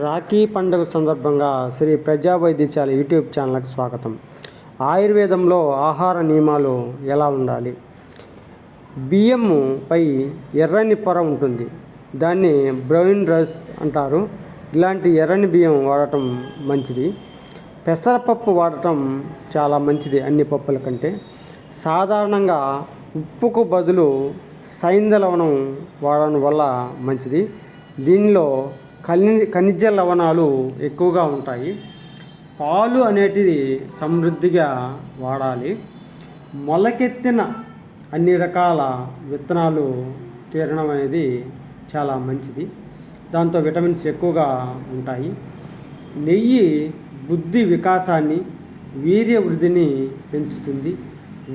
రాఖీ పండుగ సందర్భంగా శ్రీ ప్రజా వైద్యశాల యూట్యూబ్ ఛానల్కి స్వాగతం. ఆయుర్వేదంలో ఆహార నియమాలు ఎలా ఉండాలి? బియ్యము పై ఎర్రని పొర ఉంటుంది. దాన్ని బ్రౌన్ రైస్ అంటారు. ఇలాంటి ఎర్రని బియ్యం వాడటం మంచిది. పెసరపప్పు వాడటం చాలా మంచిది అన్ని పప్పుల కంటే. సాధారణంగా ఉప్పుకు బదులు సైంధలవణం వాడడం వల్ల మంచిది. దీనిలో ఖని ఖనిజ లవణాలు ఎక్కువగా ఉంటాయి. పాలు అనేటిది సమృద్ధిగా వాడాలి. మొలకెత్తిన అన్ని రకాల విత్తనాలు తీరడం అనేది చాలా మంచిది. దాంతో విటమిన్స్ ఎక్కువగా ఉంటాయి. నెయ్యి బుద్ధి వికాసాన్ని వీర్య వృద్ధిని పెంచుతుంది.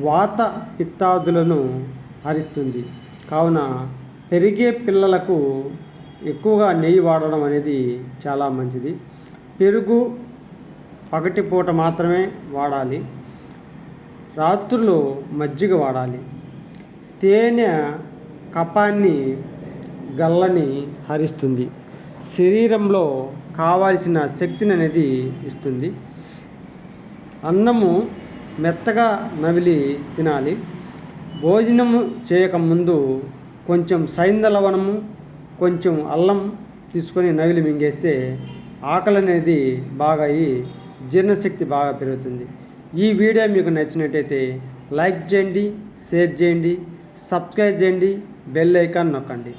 వాత పిత్తాదులను హరిస్తుంది. కావున పెరిగే పిల్లలకు ఎక్కువగా నెయ్యి వాడడం అనేది చాలా మంచిది. పెరుగు పగటిపూట మాత్రమే వాడాలి. రాత్రులు మజ్జిగ వాడాలి. తేనె కపాన్ని గల్లని హరిస్తుంది. శరీరంలో కావాల్సిన శక్తిని అనేది ఇస్తుంది. అన్నము మెత్తగా నవిలి తినాలి. భోజనము చేయకముందు కొంచెం సైంధ లవణము కొంచెం అల్లం తీసుకొని నవిలి మింగేస్తే ఆకలి అనేది బాగా అయ్యి జీర్ణశక్తి బాగా పెరుగుతుంది. ఈ వీడియో మీకు నచ్చినట్టయితే లైక్ చేయండి షేర్ చేయండి సబ్స్క్రైబ్ చేయండి బెల్ ఐకాన్ నొక్కండి.